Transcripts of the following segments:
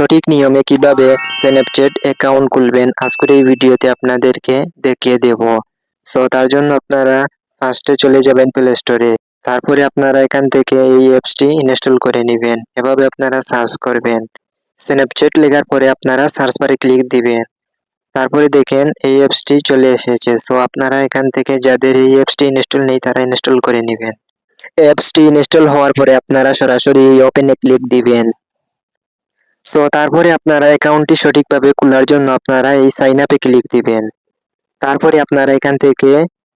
সঠিক নিয়মে কীভাবে স্ন্যাপচ্যাট অ্যাকাউন্ট খুলবেন আজকের এই ভিডিওতে আপনাদেরকে দেখিয়ে দেব। সো তার জন্য আপনারা ফার্স্টে চলে যাবেন প্লে স্টোরে তারপরে আপনারা এখান থেকে এই অ্যাপসটি ইনস্টল করে নেবেন। এভাবে আপনারা সার্চ করবেন। স্ন্যাপচ্যাট লেখার পরে আপনারা সার্চ বারে ক্লিক দিবেন। তারপরে দেখেন এই অ্যাপসটি চলে এসেছে। সো আপনারা এখান থেকে যাদের এই অ্যাপসটি ইনস্টল নেই, তারা ইনস্টল করে নেবেন। অ্যাপসটি ইনস্টল হওয়ার পরে আপনারা সরাসরি এই ওপেনে ক্লিক দিবেন। সো তারপরে আপনারা অ্যাকাউন্টটি সঠিকভাবে খোলার জন্য আপনারা এই সাইন আপে ক্লিক দিবেন। তারপরে আপনারা এখান থেকে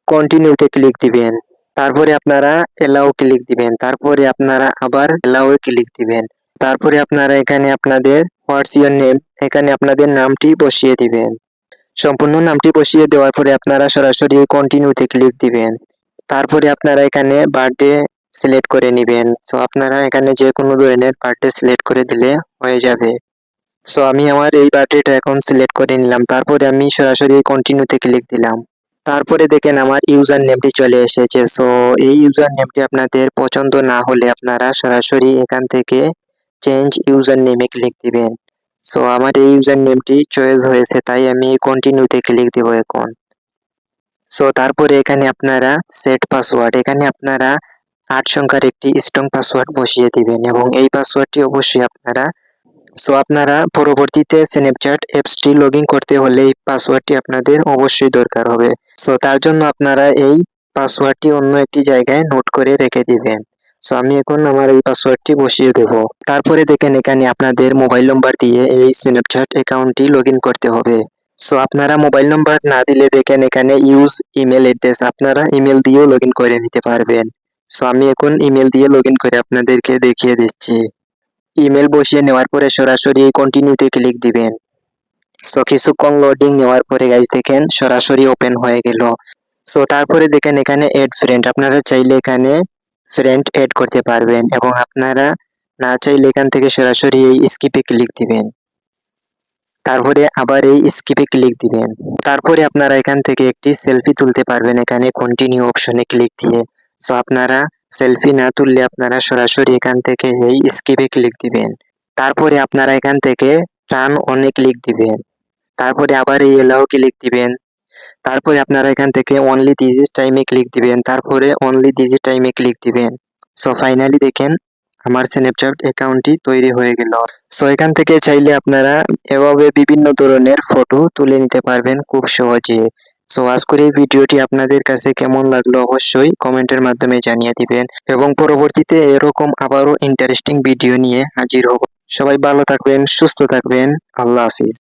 কন্টিনিউতে ক্লিক দিবেন। তারপরে আপনারা এলাও ক্লিক দিবেন। তারপরে আপনারা আবার এলাও ক্লিক দিবেন। তারপরে আপনারা এখানে আপনাদের হোয়াটস নেম এখানে আপনাদের নামটি বসিয়ে দিবেন। সম্পূর্ণ নামটি বসিয়ে দেওয়ার পরে আপনারা সরাসরি কন্টিনিউতে ক্লিক দিবেন। তারপরে আপনারা এখানে বার্থডে সিলেক্ট করে নেবেন। সো আপনারা এখানে যে কোনো ধরনের বার্থডে সিলেক্ট করে দিলে হয়ে যাবে। সো আমি আমার এই বার্থডেটা এখন সিলেক্ট করে নিলাম। তারপরে আমি সরাসরি কন্টিনিউতে ক্লিক দিলাম। তারপরে দেখেন আমার ইউজার নেমটি চলে এসেছে। সো এই ইউজার নেমটি আপনাদের পছন্দ না হলে আপনারা সরাসরি এখান থেকে চেঞ্জ ইউজার নেমে ক্লিক দিবেন। সো আমার এই ইউজার নেমটি চয়েস হয়েছে, তাই আমি কন্টিনিউতে ক্লিক দেবো এখন। সো তারপরে এখানে আপনারা সেট পাসওয়ার্ড এখানে আপনারা আট সংখ্যার একটি স্ট্রং পাসওয়ার্ড বসিয়ে দিবেন এবং এই পাসওয়ার্ডটি অবশ্যই আপনারা সো আপনারা পরবর্তীতে স্ন্যাপচ্যাট অ্যাপসটি লগ করতে হলে এই পাসওয়ার্ডটি আপনাদের অবশ্যই দরকার হবে। সো তার জন্য আপনারা এই পাসওয়ার্ডটি অন্য একটি জায়গায় নোট করে রেখে দিবেন। সো আমি এখন আমার এই পাসওয়ার্ডটি বসিয়ে দেব। তারপরে দেখেন এখানে আপনাদের মোবাইল নম্বর দিয়ে এই স্ন্যাপচ্যাট অ্যাকাউন্টটি লগ করতে হবে। সো আপনারা মোবাইল নম্বর না দিলে দেখেন এখানে ইউজ ইমেল অ্যাড্রেস আপনারা ইমেল দিয়েও লগ করে নিতে পারবেন। সো আমি এখন ইমেল দিয়ে লগ করে আপনাদেরকে দেখিয়ে দিচ্ছি। ইমেল বসিয়ে নেওয়ার পরে সরাসরি কন্টিনিউতে ক্লিক দিবেন। সো কিছুক্ষণ লোডিং নেওয়ার পরে গাইজ দেখেন সরাসরি ওপেন হয়ে গেল। সো তারপরে দেখেন এখানে এড ফ্রেন্ড আপনারা চাইলে এখানে ফ্রেন্ড এড করতে পারবেন এবং আপনারা না চাইলে এখান থেকে সরাসরি এই স্কিপে ক্লিক দিবেন। তারপরে আবার এই স্কিপে ক্লিক দিবেন। তারপরে আপনারা এখান থেকে একটি সেলফি তুলতে পারবেন এখানে কন্টিনিউ অপশনে ক্লিক দিয়ে। সো আপনারা সেলফি না তুললে আপনারা সরাসরি এখান থেকে এই স্কিপে ক্লিক দিবেন। তারপরে আপনারা এখান থেকে টার্ন অনে ক্লিক দিবেন। তারপরে আবার এই এলাও ক্লিক দিবেন। তারপরে আপনারা এখান থেকে অনলি দিজিস টাইমে ক্লিক দিবেন। তারপরে অনলি দিজি টাইমে ক্লিক দিবেন। সো ফাইনালি দেখেন আমার স্ন্যাপচ্যাট অ্যাকাউন্টটি তৈরি হয়ে গেল। সো এখান থেকে চাইলে আপনারা এভাবে বিভিন্ন ধরনের ফটো তুলে নিতে পারবেন খুব সহজে। সো আজকের এই ভিডিওটি আপনাদের কাছে কেমন লাগল অবশ্যই কমেন্টের মাধ্যমে জানিয়ে দিবেন এবং পরবর্তীতে এরকম আবারও ইন্টারেস্টিং ভিডিও নিয়ে হাজির হব। সবাই ভালো থাকবেন, সুস্থ থাকবেন। আল্লাহ হাফিজ।